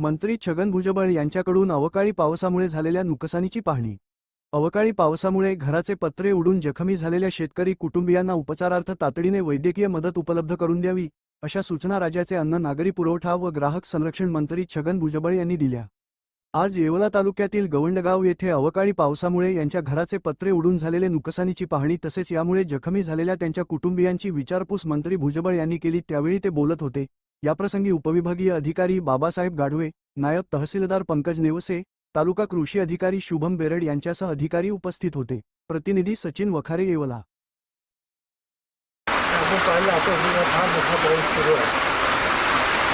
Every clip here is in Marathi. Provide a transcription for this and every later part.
मंत्री छगन भुजबळ यांच्याकडून अवकाळी पावसामुळे झालेल्या नुकसानीची पाहणी. अवकाळी पावसामुळे घराचे पत्रे उडून जखमी झालेल्या शेतकरी कुटुंबियांना उपचारार्थ तातडीने वैद्यकीय मदत उपलब्ध करून द्यावी अशा सूचना राज्याचे अन्न नागरी पुरवठा व ग्राहक संरक्षण मंत्री छगन भुजबळ यांनी दिल्या. आज येवला तालुक्यातील गवंडगाव येथे अवकाळी पावसामुळे यांच्या घराचे पत्रे उडून झालेले नुकसानीची पाहणी तसेच यामुळे जखमी झालेल्या त्यांच्या कुटुंबियांची विचारपूस मंत्री भुजबळ यांनी केली त्यावेळी ते बोलत होते याप्रसंगी उपविभागीय अधिकारी बाबासाहेब गाढवे नायब तहसीलदार पंकज नेवसे तालुका कृषी अधिकारी शुभम बेरड यांच्यासह अधिकारी उपस्थित होते. प्रतिनिधी सचिन वखारे येवला.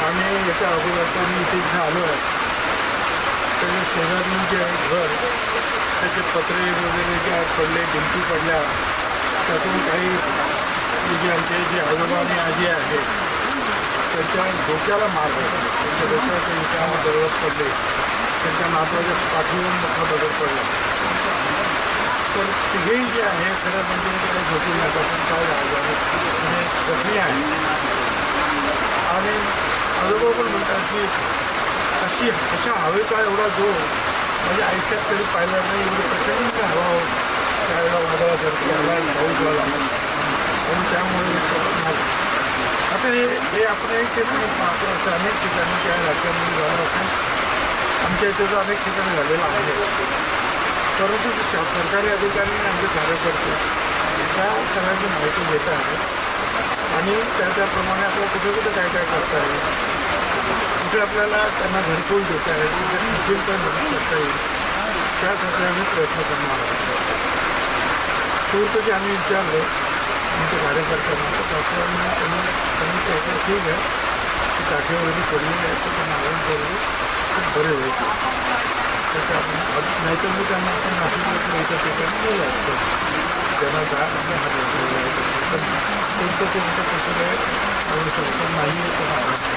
आणि याच्या अगोदर इथे इथे आलो आहे. त्याचे शेजारी जे आहे घर त्याचे पत्रे वगैरे जे आहेत पडले भिंती पडल्या. त्यातून काही जे आमचे जे आजोबा आणि आजी आहेत त्यांच्या डोक्याला मार त्यांच्या डोक्याच्या विचाराने दररोज पडले. त्यांच्या नातवाच्या पाठीवर मोठा दगड पडला. तर तिघेही जे आहे खरं म्हणजे काही झोपी नका. काय झालं म्हणजे जखमी आहे. आणि आजोबा पण म्हणतात की अशी अशा हवेचा एवढा जोर म्हणजे आयुष्यात कधी पाहिला नाही. एवढी प्रचंड हवा त्यावेळेला वादळा आला पाऊस झाला आणि त्यामुळे हे सगळं झालं. आता जे आपण एक ठिकाणी पाहतो अनेक ठिकाणी त्या राज्यामध्ये झालं असून आमच्या इथे जो अनेक ठिकाणी झालेलं आहे. परंतु जे सरकारी अधिकारी आणि आमचे कार्यकर्ते त्या सगळ्यांची माहिती घेत आहे आणि त्या त्याप्रमाणे आपल्याला कुठे कुठे काय काय करता येईल कुठे आपल्याला त्यांना घरकुल देता येईल कुठे आणखीन काय मदत करता येईल त्यासाठी आम्ही प्रयत्न करणार आहोत. शेवटी जे आम्ही विचारलं आमच्या कार्यकर्त्यांना तर डॉक्टरांना त्यांनी त्यांनी त्याचं ठीक आहे की टाकेवरती पडलेली आहे तर त्यांना आराम करू खूप बरे होईल त्याच्यामुळे नाहीतर मी त्यांना आपण नाशिकमध्ये इतर ठिकाणी गेलो असतो. त्यांना जा आपल्या हातात पण त्यांचं त्यांचं कसं काय आवश्यकता नाही आहे त्यांना